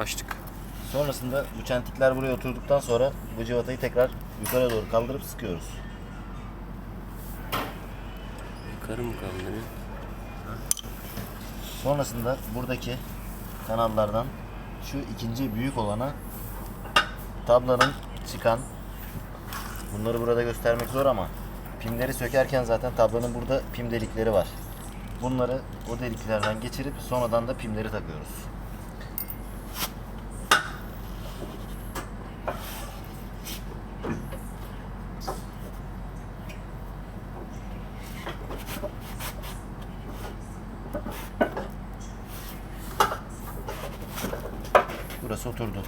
Açtık. Sonrasında bu çentikler buraya oturduktan sonra bu civatayı tekrar yukarı doğru kaldırıp sıkıyoruz. Yukarı mı kaldırıyor? Sonrasında buradaki kanallardan şu ikinci büyük olana tablanın çıkan bunları burada göstermek zor ama pimleri sökerken zaten tablanın burada pim delikleri var. Bunları o deliklerden geçirip sonradan da pimleri takıyoruz. Burası oturdu.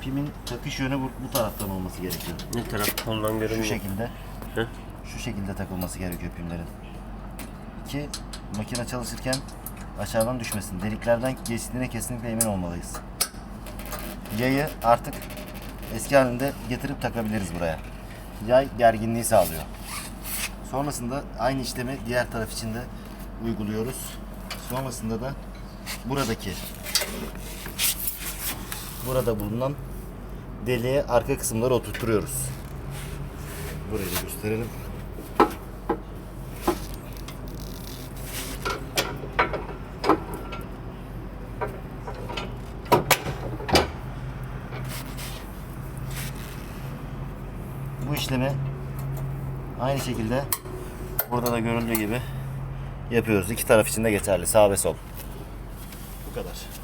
Pimin takış yönü bu, bu taraftan olması gerekiyor. Ne taraf koldan Şu görünüyor. şekilde. Hı? Şu şekilde takılması gerekiyor pimlerin. Ki makine çalışırken aşağıdan düşmesin. Deliklerden geçtiğine kesinlikle emin olmalıyız. Yayı artık eski halinde getirip takabiliriz buraya. Yay gerginliği sağlıyor. Sonrasında aynı işlemi diğer taraf için de uyguluyoruz. Sonrasında da buradaki burada bulunan deliğe arka kısımları oturtuyoruz. Burayı da gösterelim. Bu işlemi aynı şekilde burada da görüldüğü gibi yapıyoruz. İki taraf için de geçerli. Sağ ve sol. Bu kadar.